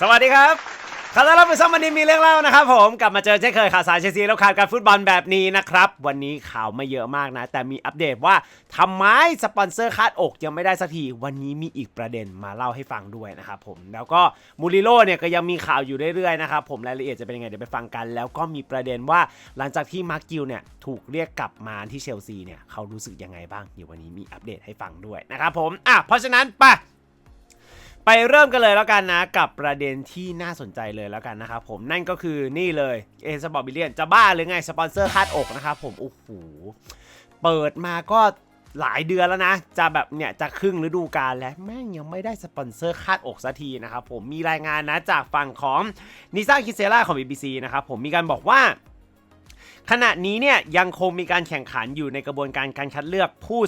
สวัสดีครับขอต้อนรับสู่ช่องมันนี้มีเรื่องเล่านะครับผมกลับมาเจอเช่นเคยข่าวสารเชลซีแล้วข่าวการฟุตบอลแบบนี้นะครับ วันนี้ข่าวไม่เยอะมากนะ แต่มีอัปเดตว่าทำไมสปอนเซอร์คาดอกยังไม่ได้สักที วันนี้มีอีกประเด็นมาเล่าให้ฟังด้วยนะครับผมแล้วก็มูริโร่เนี่ยก็ยังมีข่าวอยู่เรื่อยๆนะครับผมรายละเอียดจะเป็นยังไงเดี๋ยวไปฟังกัน แล้วก็มีประเด็นว่าหลังจากที่มาร์กกิลเนี่ยถูกเรียกกลับมาที่เชลซีเนี่ยเขารู้สึกยังไงบ้างเดี๋ยววันนี้มีอัปเดตให้ฟังด้วยนะครับผมอะเพราะฉะนั้นไป ไปเริ่มกันเลยแล้วกันนะกับประเด็นที่น่าสนใจเลยแล้วกันนะครับผมนั่นก็คือนี่เลยเอสบอร์บิเลียนจะบ้าหรือไงสปอนเซอร์คาดอกนะครับผมโอ้โหเปิดมาก็หลายเดือนแล้วนะ จะแบบเนี่ยจะครึ่งฤดูกาลแล้วแม่งยังไม่ได้สปอนเซอร์คาดอกสักทีนะครับผมมีรายงานนะจากฝั่งของนิซ่าคิเซล่าของ BBC นะครับผมมีการบอกว่า ขณะนี้เนี่ยยังคงมีการแข่งขันอยู่ในกระบวนการการคัดเลือกผู้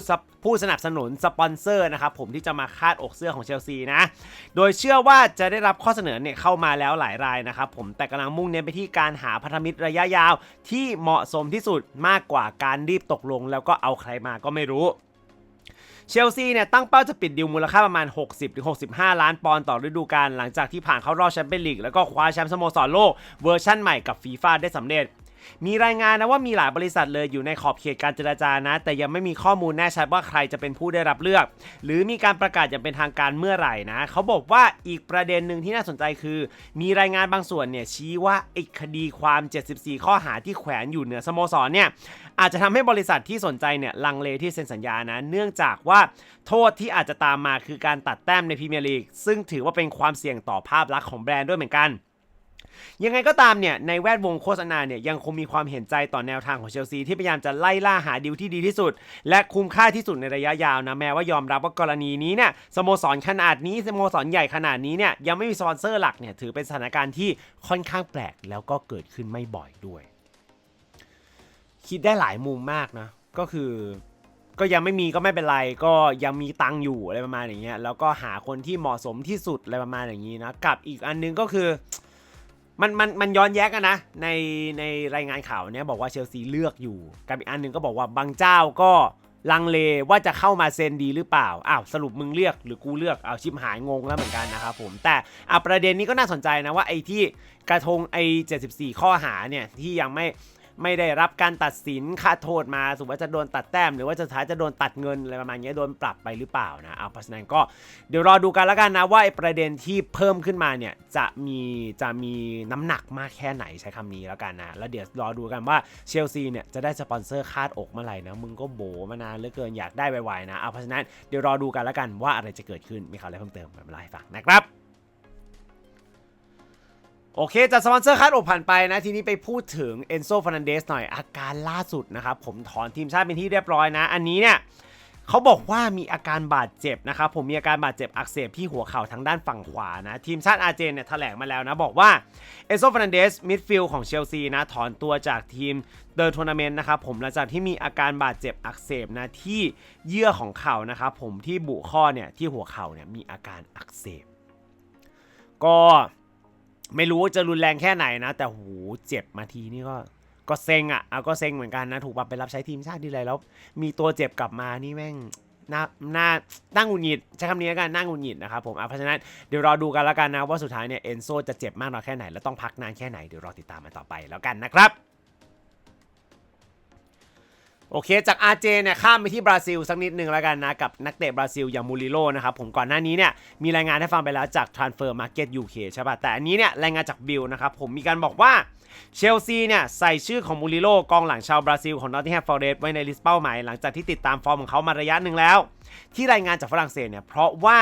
ผู้สนับสนุนสปอนเซอร์นะครับผมที่จะมาคาดอกเสื้อของเชลซีนะ โดยเชื่อว่าจะได้รับข้อเสนอเนี่ยเข้ามาแล้วหลายรายนะครับผมแต่กำลังมุ่งเน้นไปที่การหาพันธมิตรระยะยาวที่เหมาะสมที่สุดมากกว่าการรีบตกลง แล้วก็เอาใครมาก็ไม่รู้เชลซีเนี่ยตั้งเป้าจะปิดดิวมูลค่าประมาณ 60-65 ล้านปอนด์ต่อฤดูกาลหลังจากที่ผ่านเข้ารอบแชมเปี้ยนลีกแล้วก็คว้าแชมป์สโมสรโลกเวอร์ชั่นใหม่กับฟีฟ่าได้สำเร็จ มีรายงานนะว่ามีหลายบริษัทเลยอยู่ในขอบเขตการเจรจานะ แต่ยังไม่มีข้อมูลแน่ชัดว่าใครจะเป็นผู้ได้รับเลือก หรือมีการประกาศอย่างเป็นทางการเมื่อไหร่นะเขาบอกว่าอีกประเด็นหนึ่งที่น่าสนใจคือ มีรายงานบางส่วนเนี่ยชี้ว่าไอ้คดีความ 74 ข้อหาที่แขวนอยู่เหนือสโมสรเนี่ยอาจจะทำให้บริษัทที่สนใจเนี่ยลังเลที่เซ็นสัญญานะ เนื่องจากว่าโทษที่อาจจะตามมาคือการตัดแต้มในพรีเมียร์ลีกซึ่งถือว่าเป็นความเสี่ยงต่อภาพลักษณ์ของแบรนด์ด้วยเหมือนกัน ยังไงก็ตามเนี่ยในแวดวงโฆษณาเนี่ยยังคงมีความเห็นใจต่อแนวทางของเชลซีที่พยายามจะไล่ล่าหาดีลที่ดีที่สุด และคุ้มค่าที่สุดในระยะยาวนะแม้ว่ายอมรับว่ากรณีนี้เนี่ยสโมสรขนาดนี้สโมสรใหญ่ขนาดนี้เนี่ยยังไม่มีสปอนเซอร์หลักเนี่ยถือเป็นสถานการณ์ที่ค่อนข้างแปลกแล้วก็เกิดขึ้นไม่บ่อยด้วย คิดได้หลายมุมมากนะก็คือก็ยังไม่มีก็ไม่เป็นไรก็ยังมีตังค์อยู่อะไรประมาณอย่างเงี้ยแล้วก็หาคนที่เหมาะสมที่สุดอะไรประมาณอย่างนี้นะกับอีกอันนึงก็คือ มันมันมันย้อนแย้งกันนะ ในในรายงานข่าวเนี้ยบอกว่าเชลซีเลือกอยู่กับอีกอันหนึ่งก็บอกว่าบางเจ้าก็ลังเลว่าจะเข้ามาเซ็นดีหรือเปล่า อ้าวสรุปมึงเลือกหรือกูเลือกเอาชิมหายงงแล้วเหมือนกันนะครับผม แต่อะประเด็นนี้ก็น่าสนใจนะว่าไอ้ที่กระทงไอ้74 ข้อหาเนี่ยที่ยังไม่ ไม่ได้รับการตัดสินค่าโทษมาสมมติว่าจะโดนตัดแต้ม หรือว่าจะท้ายจะโดนตัดเงินอะไรประมาณนี้โดนปรับไปหรือเปล่านะเอาเพราะฉะนั้นก็เดี๋ยวรอดูกันแล้วกันนะว่าไอ้ประเด็นที่เพิ่มขึ้นมาเนี่ยจะมีจะมีน้ำหนักมากแค่ไหนใช้คำนี้แล้วกันนะแล้วเดี๋ยวรอดูกันว่าเชลซีเนี่ยจะได้สปอนเซอร์คาดอกเมื่อไหร่นะมึงก็โบมานานเหลือเกินอยากได้ไวๆนะเอาเพราะฉะนั้นเดี๋ยวรอดูกันแล้วกันว่าอะไรจะเกิดขึ้นมีข่าวอะไรเพิ่มเติมมาเล่าให้ฟังนะครับ โอเคจากสปอนเซอร์คัดอกผ่านไปนะ ทีนี้ไปพูดถึงเอนโซฟ r นันเดสหน่อยอาการล่าสุดนะครับ ผมถอนทีมชาติเป็นที่เรียบร้อยนะ อันนี้เนี่ยเขาบอกว่ามีอาการบาดเจ็บนะครับ ผมมีอาการบาดเจ็บอักเสบที่หัวเข่าทางด้านฝั่งขวานะ ทีมชาติอาร์เจนเนี่ยแถลงมาแล้วนะ บอกว่าเอนโซฟ r นันเดสมิดฟิลด์ของเชลซีนะ ถอนตัวจากทีมเดินทัวร์นาเมนต์นะครับผมหลังจากที่มีอาการบาดเจ็บอักเสบนะที่เยื่อของเข่านะครับผมที่บุข้อเนี่ยที่หัวเข่าเนี่ยมีอาการอักเสบ ก็ ไม่รู้ว่าจะรุนแรงแค่ไหนนะ แต่หูเจ็บมาทีนี่ก็ก็เซ็งอะเอาก็เซ็งเหมือนกันนะ ถูกปรับไปรับใช้ทีมชาติที่ไรแล้ว มีตัวเจ็บกลับมานี่แม่งน่าน่านั่งหงุดหงิดใช้คำนี้แล้วกันนั่งหงุดหงิดนะครับผมอะเพราะฉะนั้นเดี๋ยวรอดูกันแล้วกันนะว่าสุดท้ายเนี่ยเอนโซจะเจ็บมากน้อยแค่ไหน แล้วต้องพักนานแค่ไหนเดี๋ยวรอติดตามมันต่อไปแล้วกันนะครับ โอเค จากอาร์เจเนี่ยข้ามไปที่บราซิลสักนิดหนึ่งแล้วกันนะ กับนักเตะบราซิลอย่างมูริโลนะครับ ผมก่อนหน้านี้เนี่ยมีรายงานให้ฟังไปแล้วจาก Transfer Market UK ใช่ป่ะ แต่อันนี้เนี่ยรายงานจากบิลนะครับ ผมมีการบอกว่าเชลซีเนี่ยใส่ชื่อของมูริโลกองหลังชาวบราซิลของนอตติงแฮมฟอร์เรสต์ไว้ในลิสต์เป้าหมายหลังจากที่ติดตามฟอร์มของเขามาระยะหนึ่งแล้ว ที่รายงานจากฝรั่งเศสเนี่ยเพราะว่า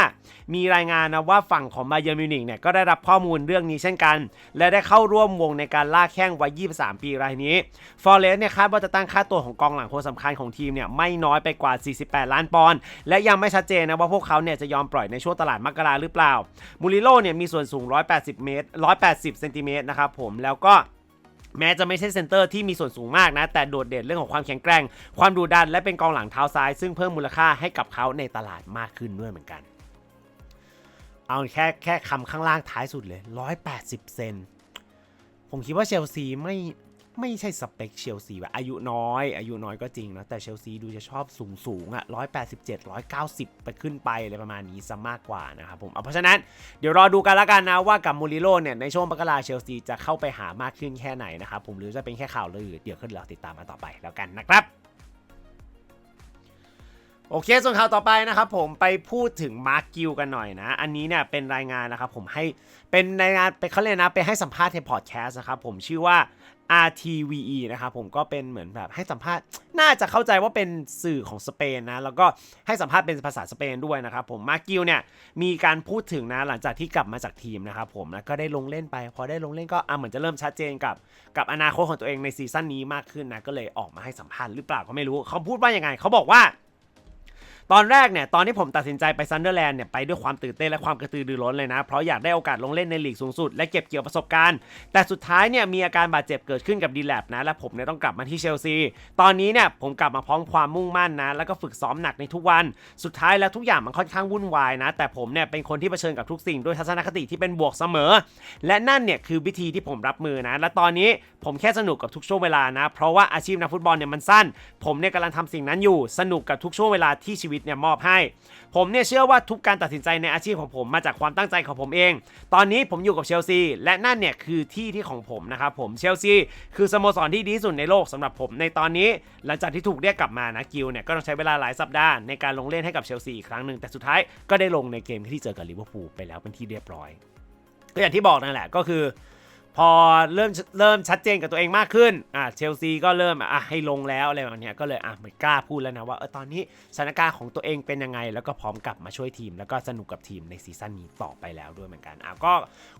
มีรายงานนะว่าฝั่งของบาเยร์นมิวนิกเนี่ยก็ได้รับข้อมูลเรื่องนี้เช่นกัน และได้เข้าร่วมวงในการล่าแข้งวัย 23 ปีรายนี้ฟอร์เรสเนี่ยคาดว่าจะตั้งค่าตัวของกองหลังคนสำคัญของทีมเนี่ยไม่น้อยไปกว่า 48 ล้านปอนด์และยังไม่ชัดเจนนะว่าพวกเขาเนี่ยจะยอมปล่อยในช่วงตลาดมกราหรือเปล่ามูริโลเนี่ยมีส่วนสูง 180 เมตร 180 เซนติเมตรนะครับผมแล้วก็ แม้จะไม่ใช่เซนเตอร์ที่มีส่วนสูงมากนะ แต่โดดเด่นเรื่องของความแข็งแกร่ง ความดุดันและเป็นกองหลังเท้าซ้าย ซึ่งเพิ่มมูลค่าให้กับเขาในตลาดมากขึ้นด้วยเหมือนกัน เอาแค่แค่คำข้างล่างท้ายสุดเลย 180 เซน ผมคิดว่าเชลซีไม่ ไม่ใช่สเปคเชลซีแบบอายุน้อย อายุน้อยก็จริงนะ แต่เชลซีดูจะชอบสูงสูงๆอะ187 190ไปขึ้นไปอะไรประมาณนี้ซะมากกว่านะครับผมเเพราะฉะนั้นเดี๋ยวรอดูกันละกันนะว่ากับมูริโลเนี่ยในช่วงปกราเชลซีจะเข้าไปหามากขึ้นแค่ไหนนะครับผมหรือจะเป็นแค่ข่าวลือเดี๋ยวขึ้นเราติดตามมาต่อไปแล้วกันนะครับ โอเค ส่วนข่าวต่อไปนะครับผมไปพูดถึงมาร์คกิลกันหน่อยนะ อันนี้เนี่ยเป็นรายงานนะครับผมให้เป็นรายงานเป็นเขาเรียกนะไปให้สัมภาษณ์ในพอดแคสต์นะครับผมชื่อว่า RTVE นะครับผมก็เป็นเหมือนแบบให้สัมภาษณ์น่าจะเข้าใจว่าเป็นสื่อของสเปนนะ แล้วก็ให้สัมภาษณ์เป็นภาษาสเปนด้วยนะครับผมมาร์กิลเนี่ยมีการพูดถึงนะหลังจากที่กลับมาจากทีมนะครับผมนะก็ได้ลงเล่นไป พอได้ลงเล่นก็อะเหมือนจะเริ่มชัดเจนกับกับอนาคตของตัวเองในซีซั่นนี้มากขึ้นนะก็เลยออกมาให้สัมภาษณ์หรือเปล่าก็ไม่รู้เขาพูดว่ายังไงเขาบอกว่า ตอนแรกเนี่ยตอนที่ผมตัดสินใจไปซันเดอร์แลนด์เนี่ยไปด้วยความตื่นเต้นและความกระตือรือร้นเลยนะ เพราะอยากได้โอกาสลงเล่นในลีกสูงสุดและเก็บเกี่ยวประสบการณ์ แต่สุดท้ายเนี่ยมีอาการบาดเจ็บเกิดขึ้นกับดีแลบนะและผมเนี่ยต้องกลับมาที่เชลซีตอนนี้เนี่ยผมกลับมาพร้อมความมุ่งมั่นนะแล้วก็ฝึกซ้อมหนักในทุกวัน สุดท้ายแล้วทุกอย่างมันค่อนข้างวุ่นวายนะ แต่ผมเนี่ยเป็นคนที่เผชิญกับทุกสิ่งด้วยทัศนคติที่เป็นบวกเสมอ และนั่นเนี่ยคือวิธีที่ผมรับมือนะ และตอนนี้ผมแค่สนุกกับทุกช่วงเวลานะ เพราะว่าอาชีพนักฟุตบอลเนี่ยมันสั้น ผมเนี่ยกำลังทำสิ่งนั้นอยู่ สนุกกับทุกช่วงเวลาที่ชีวิตเนี่ยมอบให้ ผมเนี่ยเชื่อว่าทุกการตัดสินใจในอาชีพของผมมาจากความตั้งใจของผมเอง ตอนนี้ผมอยู่กับเชลซีและนั่นเนี่ยคือที่ที่ของผมนะครับผมเชลซีคือสโมสรที่ดีที่สุดในโลกสำหรับผมในตอนนี้ หลังจากที่ถูกเรียกกลับมานะกิลเนี่ยก็ต้องใช้เวลาหลายสัปดาห์ในการลงเล่นให้กับเชลซีอีกครั้งหนึ่งแต่สุดท้ายก็ได้ลงในเกมที่เจอกับลิเวอร์พูลไปแล้วเป็นที่เรียบร้อยก็อย่างที่บอกนั่นแหละก็คือ พอเริ่มเริ่มชัดเจนกับตัวเองมากขึ้นอ่าเชลซีก็เริ่มอะให้ลงแล้วอะไรแบบเนี้ยก็เลยอะไม่กล้าพูดแล้วนะว่าเออตอนนี้สถานการณ์ของตัวเองเป็นยังไง แล้วก็พร้อมกลับมาช่วยทีม แล้วก็สนุกกับทีมในซีซั่นนี้ต่อไปแล้วด้วยเหมือนกันอะก็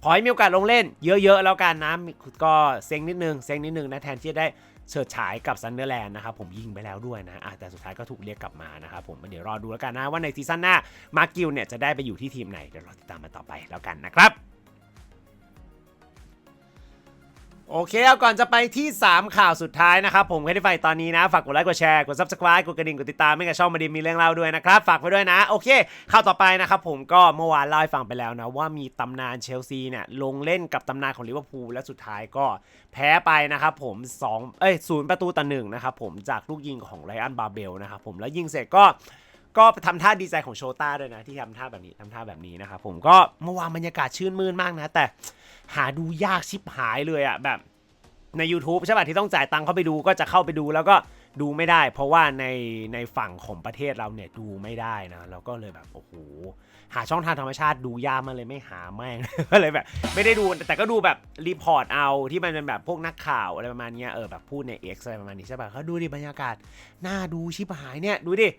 ขอให้มีโอกาสลงเล่นเยอะๆ แล้วกันนะก็เซ็งนิดนึงเซ็งนิดนึงนะแทนที่จะได้เฉิดฉายกับซันเดอร์แลนด์นะครับผมยิงไปแล้วด้วยนะอะแต่สุดท้ายก็ถูกเรียกกลับมานะครับผมเดี๋ยวรอดูแล้วกันนะว่าในซีซั่นหน้ามาร์กิลเนี่ยจะได้ไปอยู่ที่ทีมไหนเดี๋ยวรอติดตามมาต่อไปแล้วกันนะครับ โอเคเอาก่อนจะไปที่ 3 ข่าวสุดท้ายนะครับผมให้ได้ไฟตอนนี้นะ ฝากกดไลค์กดแชร์กด subscribe กดกระดิ่งกดติดตามให้กับช่องมาดีมีเรื่องเล่าด้วยนะครับ ฝากไว้ด้วยนะ โอเค ข่าวต่อไปนะครับผมก็เมื่อวานเล่าให้ฟังไปแล้วนะ ว่ามีตำนานเชลซีเนี่ยลงเล่นกับตำนานของลิเวอร์พูลและสุดท้ายก็แพ้ไปนะครับผม2เอ้ยศูนย์ประตูต่อหนึ่งนะครับผมจากลูกยิงของไรอันบาเบลนะครับผมแล้วยิงเสร็จก็ก็ทำท่าดีใจของโชต้าด้วยนะที่ทำท่าแบบนี้ทำท่าแบบนี้นะครับผมก็เมื่อวานบรรยากาศชื่นมื่นมากนะแต่ หาดูยากชิบหายเลยอะแบบใน YouTube ใช่ป่ะที่ต้องจ่ายตังค์เข้าไปดูก็จะเข้าไปดูแล้วก็ดูไม่ได้ เพราะว่าในในฝั่งของประเทศเราเนี่ยดูไม่ได้นะเราก็เลยแบบโอ้โหหาช่องทางธรรมชาติดูยากมาเลยไม่หาแม่งก็เลยแบบ ไม่ได้ดูแต่ก็ดูแบบรีพอร์ตเอาที่มันเป็นแบบพวกนักข่าวอะไรประมาณนี้เออแบบพูดใน X อะไรประมาณนี้ใช่ป่ะเขาดูดิบรรยากาศน่าดูชิบหายเนี่ยดูดิ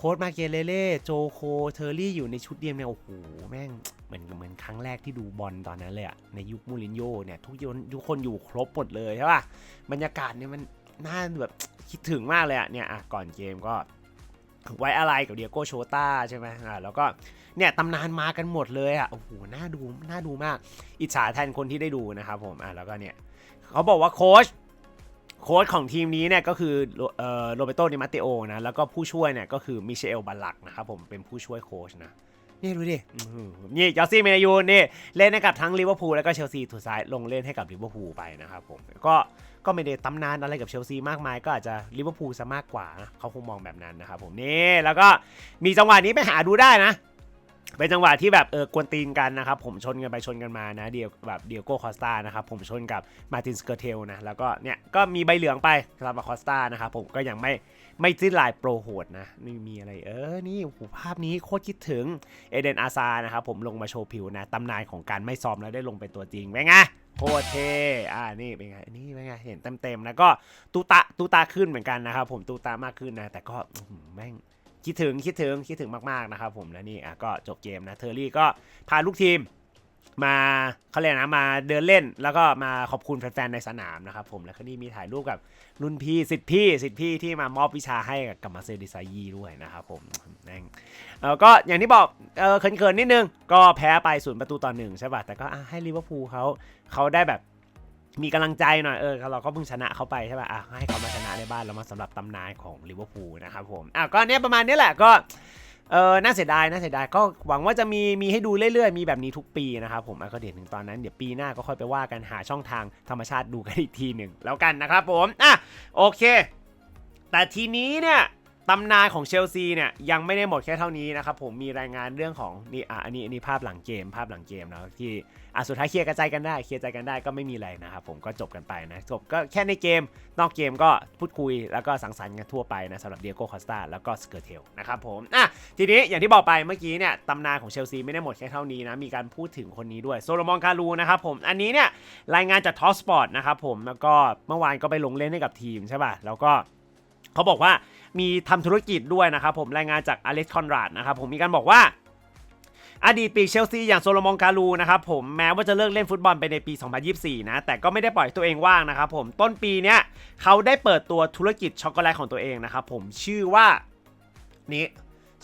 โค้ดมาเกเลเล่โจโคเทอร์รี่อยู่ในชุดเดียวเนี่ยโอ้โหแม่งเหมือนเหมือนครั้งแรกที่ดูบอลตอนนั้นเลยอะในยุคมูรินโญ่เนี่ยทุกคนทุกคนอยู่ครบหมดเลยใช่ป่ะบรรยากาศเนี่ยมันน่าแบบคิดถึงมากเลยอะเนี่ยอะก่อนเกมก็ไว้อะไรกับเดียโก้โชต้าใช่ไหมอ่าแล้วก็เนี่ยตำนานมากันหมดเลยอะโอ้โหน่าดูน่าดูมาก อิจฉาแทนคนที่ได้ดูนะครับผมอ่าแล้วก็เนี่ยเขาบอกว่าโค้ช โค้ชของทีมนี้เนี่ยก็คือโรเอ่อโรเบโตดิมาเตโอนะแล้วก็ผู้ช่วยเนี่ยก็คือมิเชลบัลลักนะครับผมเป็นผู้ช่วยโค้ชนะนี่ดูดิอื้อหือนี่ยอสซี่เมยูนนี่ เล่นให้กับทั้งลิเวอร์พูลแล้วก็เชลซีถูกซ้ายลงเล่นให้กับลิเวอร์พูลไปนะครับผม ก็ก็ไม่ได้ตำนานอะไรกับเชลซีมากมาย ก็อาจจะลิเวอร์พูลซะมากกว่านะเขาคงมองแบบนั้นนะครับผมนี่แล้วก็มีจังหวะนี้ไปหาดูได้นะ เป็นจังหวะที่แบบเออกวนตีนกันนะครับผมชนกันไปชนกันมานะเดียวแบบเดียโก้คอสตานะครับผมชนกับมาตินสเกอร์เทลนะแล้วก็เนี่ยก็มีใบเหลืองไปสำหรับคอสตานะครับผมก็ยังไม่ไม่จิ้นลายโปรโหดนะนี่มีอะไรเออนี่โอ้โหภาพนี้โคตรคิดถึงเอเดนอาซานะครับผมลงมาโชว์ผิวนะตำนานของการไม่ซ้อมแล้วได้ลงเป็นตัวจริงเป็นไงโคตรเท่อ่านี่เป็นไงนี่เป็นไงเห็นเต็มๆแล้วก็ตูตาตูตาขึ้นเหมือนกันนะครับผมตูตามากขึ้นนะแต่ก็แม่ง คิดถึงคิดถึงคิดถึงมากๆนะครับผมและนี่อะก็จบเกมนะเทอร์รี่ก็พาลูกทีมมาเขาเรียกนะมาเดินเล่นแล้วก็มาขอบคุณแฟนๆในสนามนะครับผมแล้วก็นี่มีถ่ายรูปกับรุ่นพี่สิทธิพี่สิทธิพี่ที่มามอบวิชาให้กับมาเซดิซายีด้วยนะครับผมแม่งเออก็อย่างที่บอกเออเขินๆนิดนึง ก็แพ้ไปศูนย์ประตูต่อหนึ่งใช่ป่ะแต่ก็ให้ลิเวอร์พูลเขาเขาได้แบบ มีกำลังใจหน่อยเออเราก็เพิ่งชนะเขาไปใช่ป่ะอะให้เขามาชนะในบ้านเรามาสำหรับตำนานของลิเวอร์พูลนะครับผมอะก็เนี้ยประมาณนี้แหละก็เออน่าเสียดายน่าเสียดายก็หวังว่าจะมีมีให้ดูเรื่อยๆ มีแบบนี้ทุกปีนะครับผมก็เดี๋ยวถึงตอนนั้นเดี๋ยวปีหน้าก็ค่อยไปว่ากันหาช่องทางธรรมชาติดูกันอีกทีหนึ่งแล้วกันนะครับผมอะโอเค แต่ทีนี้เนี่ย ตำนานของเชลซีเนี่ยยังไม่ได้หมดแค่เท่านี้นะครับผมมีรายงานเรื่องของนี่อะอันนี้อันนี้ภาพหลังเกม ภาพหลังเกมนะที่อะสุดท้ายเคลียร์กระจายกันได้เคลียร์ใจกันได้ก็ไม่มีอะไรนะครับผมก็จบกันไปนะจบก็แค่ในเกม นอกเกมก็พูดคุยแล้วก็สังสรรค์กันทั่วไปนะสำหรับเดียโก้คอสตาแล้วก็สเกอร์เทลนะครับผมอะทีนี้อย่างที่บอกไปเมื่อกี้เนี่ยตำนานของเชลซีไม่ได้หมดแค่เท่านี้นะมีการพูดถึงคนนี้ด้วยโซโลมอนการูนะครับผมอันนี้เนี่ยรายงานจากทอสปอร์ตนะครับผมแล้วก็เมื่อวานก็ไปลงเล่นให้กับทีมใช่ป่ะแล้วก็ เขาบอกว่ามีทำธุรกิจด้วยนะครับผมรายงานจากอเล็กซ์คอนราดนะครับผมมีการบอกว่าอดีตปีเชลซีอย่างโซโลมอนกาลูนะครับผมแม้ว่าจะเลิกเล่นฟุตบอลไปในปี 2024 นะแต่ก็ไม่ได้ปล่อยตัวเองว่างนะครับผมต้นปีเนี้ยเขาได้เปิดตัวธุรกิจช็อกโกแลตของตัวเองนะครับผมชื่อว่านี้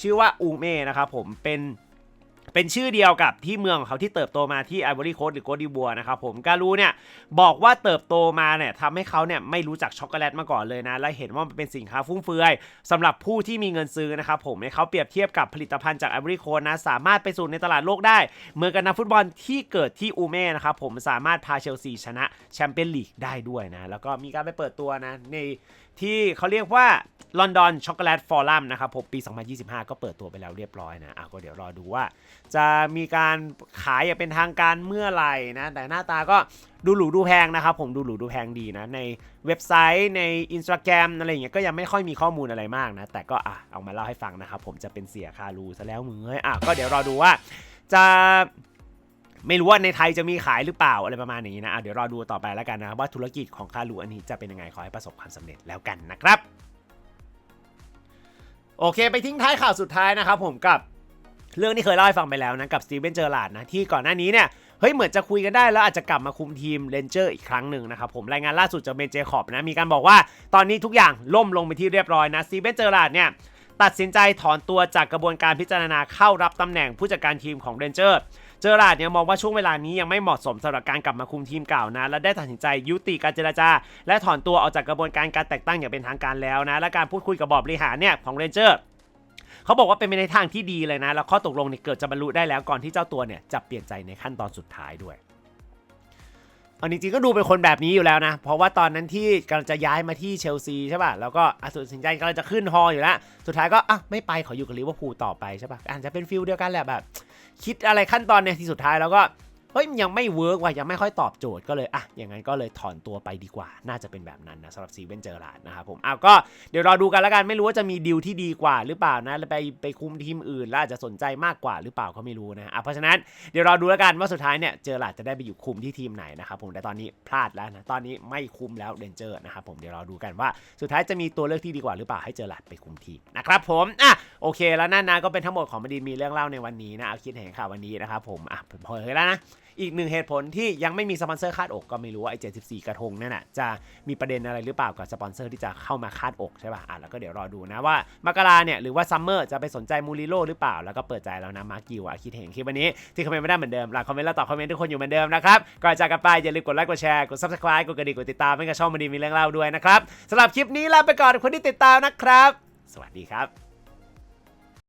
ชื่อว่าอูเม่นะครับผมเป็น เป็นชื่อเดียวกับที่เมืองของเขาที่เติบโตมาที่ไอวอรี่โคสหรือโกดิบัวนะครับผมการูเนี่ยบอกว่าเติบโตมาเนี่ยทำให้เขาเนี่ยไม่รู้จักช็อกโกแลตมาก่อนเลยนะและเห็นว่ามันเป็นสินค้าฟุ่มเฟือยสำหรับผู้ที่มีเงินซื้อนะครับผมให้เขาเปรียบเทียบกับผลิตภัณฑ์จากไอวอรี่โคสนะสามารถไปสู่ในตลาดโลกได้เหมือนกับนักฟุตบอลที่เกิดที่อูเม่นะครับผมสามารถพาเชลซีชนะแชมเปี้ยนลีกได้ด้วยนะแล้วก็มีการไปเปิดตัวนะใน ที่เขาเรียกว่าลอนดอนช็อกโกแลตฟอรัมนะครับผมปี 2025 ก็เปิดตัวไปแล้วเรียบร้อยนะอะก็เดี๋ยวรอดูว่า จะมีการขายอย่างเป็นทางการเมื่อไหร่นะ แต่หน้าตาก็ดูหรูดูแพงนะครับผมดูหรูดูแพงดีนะ ในเว็บไซต์ใน Instagram อะไรอย่างเงี้ยก็ยังไม่ค่อยมีข้อมูลอะไรมากนะ แต่ก็อะเอามาเล่าให้ฟังนะครับผมจะเป็นเสียคารูซะแล้วมึงเอ้ยอะก็เดี๋ยวรอดูว่าจะ ไม่รู้ว่าในไทยจะมีขายหรือเปล่าอะไรประมาณนี้นะะเดี๋ยวรอดูต่อไปแล้วกันนะครับว่าธุรกิจของคารูอันนี้จะเป็นยังไงขอให้ประสบความสำเร็จแล้วกันนะครับ โอเค ไปทิ้งท้ายข่าวสุดท้ายนะครับผมกับเรื่องที่เคยเล่าให้ฟังไปแล้วนะกับสตีเวนเจอร์ลาดนะที่ก่อนหน้านี้เนี่ยเฮ้ยเหมือนจะคุยกันได้แล้วอาจจะกลับมาคุมทีมเรนเจอร์อีกครั้งหนึ่งนะครับผมรายงานล่าสุดจากเบนเจคอบนะมีการบอกว่าตอนนี้ทุกอย่างล่มลงไปที่เรียบร้อยนะสตีเวนเจอร์ลาดเนี่ยตัดสินใจถอนตัวจากกระบวนการพิจารณาเข้ารับตำแหน่งผู้จัดการทีมของเรนเจอร์ เจอราร์ดเนี่ยมองว่าช่วงเวลานี้ยังไม่เหมาะสมสำหรับการกลับมาคุมทีมเก่านะ และได้ตัดสินใจยุติการเจรจา และถอนตัวออกจากกระบวนการการแต่งตั้งอย่างเป็นทางการแล้วนะ และการพูดคุยกับบอร์ดบริหารเนี่ยของเรนเจอร์เขาบอกว่าเป็นไปในทางที่ดีเลยนะ แล้วข้อตกลงเนี่ยเกิดจะบรรลุได้แล้วก่อนที่เจ้าตัวเนี่ยจะเปลี่ยนใจในขั้นตอนสุดท้ายด้วยเอาจริงก็ดูเป็นคนแบบนี้อยู่แล้วนะ เพราะว่าตอนนั้นที่กำลังจะย้ายมาที่เชลซีใช่ป่ะ แล้วก็อะตัดสินใจกำลังจะขึ้นฮอลอยู่แล้ว สุดท้ายก็อะไม่ไปขออยู่กับลิเวอร์พูลต่อไปใช่ป่ะอาจจะเป็นฟิลเดียวกันแหละแบบ คิดอะไรขั้นตอนในที่สุดท้ายแล้วก็ เฮ้ยยังไม่เวิร์กว่ะยังไม่ค่อยตอบโจทย์ก็เลยอะอย่างนั้นก็เลยถอนตัวไปดีกว่า น่าจะเป็นแบบนั้นนะสำหรับซีเวนเจอร์ลาดนะครับผมอ้าวก็เดี๋ยวรอดูกันแล้วกันไม่รู้ว่าจะมีดีลที่ดีกว่าหรือเปล่านะไปไปคุมทีมอื่นแล้วอาจจะสนใจมากกว่าหรือเปล่าก็ไม่รู้นะอะเพราะฉะนั้นเดี๋ยวรอดูแล้วกันว่าสุดท้ายเนี่ยเจอร์ลาดจะได้ไปอยู่คุมที่ทีมไหนนะครับผมแต่ตอนนี้พลาดแล้วนะตอนนี้ไม่คุมแล้วเรนเจอร์นะครับผมเดี๋ยวรอดูกันว่าสุดท้ายจะมีตัวเลือกที่ดีกว่าหรือเปล่าให้เจอร์ลาดไปคุมทีมนะครับผมอะโอเคแล้วนั่นนะก็เป็นทั้งหมดของบดินมีเรื่องเล่าในวันนี้นะเอาคิดเห็นข่าววันนี้นะครับผมอะผมเผยแล้วนะ อีกหนึ่งเหตุผลที่ยังไม่มีสปอนเซอร์คาดอกก็ไม่รู้ว่าไอ้74 กระทงนั่นน่ะจะมีประเด็นอะไรหรือเปล่ากับสปอนเซอร์ที่จะเข้ามาคาดอกใช่ป่ะอะแล้วก็เดี๋ยวรอดูนะว่ามกราเนี่ยหรือว่าซัมเมอร์จะไปสนใจมูริโลหรือเปล่า แล้วก็เปิดใจแล้วนะมาร์กิวอะคิดเห็นคลิปวันนี้ที่คอมเมนต์ไม่ได้เหมือนเดิมหลังคอมเมนต์แล้วตอบคอมเมนต์ทุกคนอยู่เหมือนเดิมนะครับก่อนจากกันไปอย่าลืมกดไลค์กดแชร์กด subscribe กดกระดิ่งกดติดตามให้กับช่องมันดีมีเรื่องเล่าด้วยนะครับสำหรับคลิปนี้ลาไปก่อนคนที่ติดตามนะครับ สวัสดีครับ